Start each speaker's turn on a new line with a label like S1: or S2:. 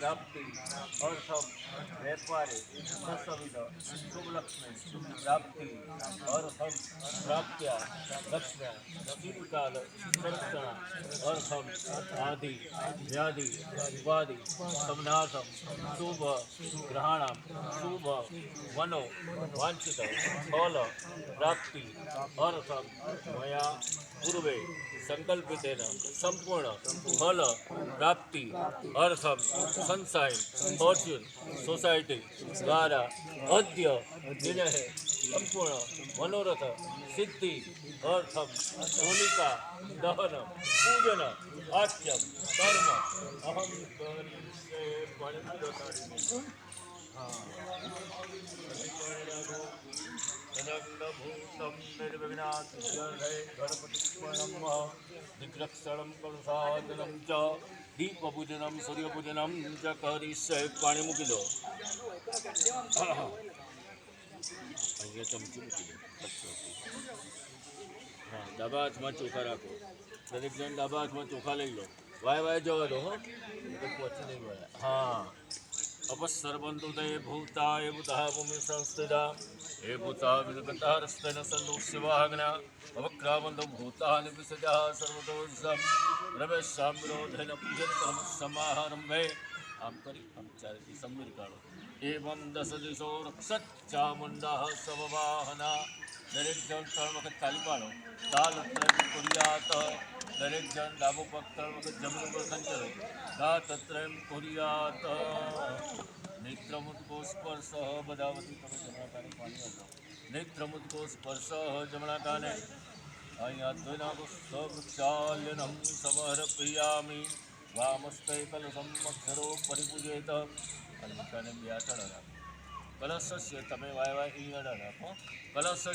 S1: प्राप्ति अर्थम व्यापारे ससविध शुभलक्ष्मी प्राप्ति अर्थम प्राप्त्या लक्ष्म्या दीर्घकाल संरक्षण अर्थम आदि व्याधि उपाधि समनाथम शुभ ग्रहणम शुभ मनो वांछित फल प्राप्ति अर्थम मया पूर्वे संकल्पितेन संपूर्ण फल प्राप्ति अर्थम सनसाइन फॉर्च्यून सोसाइटी द्वारा, अद्य दिने संपूर्ण, मनोरथ, सिद्धि, अर्थम होलिका दहन, पूजन आच्यम कर्म अहम फलप्रदायिनी। अनङ्गभूतं निर्विघ्नात् गणपतिस्मरणं दिग्रक्षणं कलसादनं च दीपपूजनं सूर्यपूजनं च करिष्ये પાણી મૂકી દો અહીંયા ચમચી મૂકી દો હા ડાબા હાથમાં ચોખા રાખો દરેક જણ ડાબા હાથમાં ચોખા લઈ લો વાય વાય જવા દો હો તો પહોંચી નહીં વળે હા अपसर्वन्तुदये भूताय बुधा भूमि संस्थिता हे भूता विजगतारस्तेन सन्दोषवाहग्ना अवक्रावन्तं भूतानि विसृजः सर्वदोषं रमेशां विरोधेन पूजनसमारम्भे आन्तरि आचार्य संविकारो एवं दशदिशो रक्षच्चामुण्डः सववाहना દરેક જણ ત્રણ વખત તાલી પાડો. તાલ ત્રણ કુર્યાત દરેક જણ ડાબો પગ ત્રણ વખત જમણો પર સંચરો દાત ત્રયમ કુર્યાત નેત્રમુદકો સ્પર્શ બધાવતી તમે જમણા કાને પાણી આપો. નેત્રમુદકો સ્પર્શ જમણા કાને અહીંયા દ્વૈનાગો સવૃક્ષાલ્યનમ સમર્પયામિ વામસ્તે કલ સંમક્ષરો પરિપૂજેત. અને મૂકાને બે આચળ રાખો. કલશસ્ય તમે વાય વાય અડા રાખો. કલશસ્ય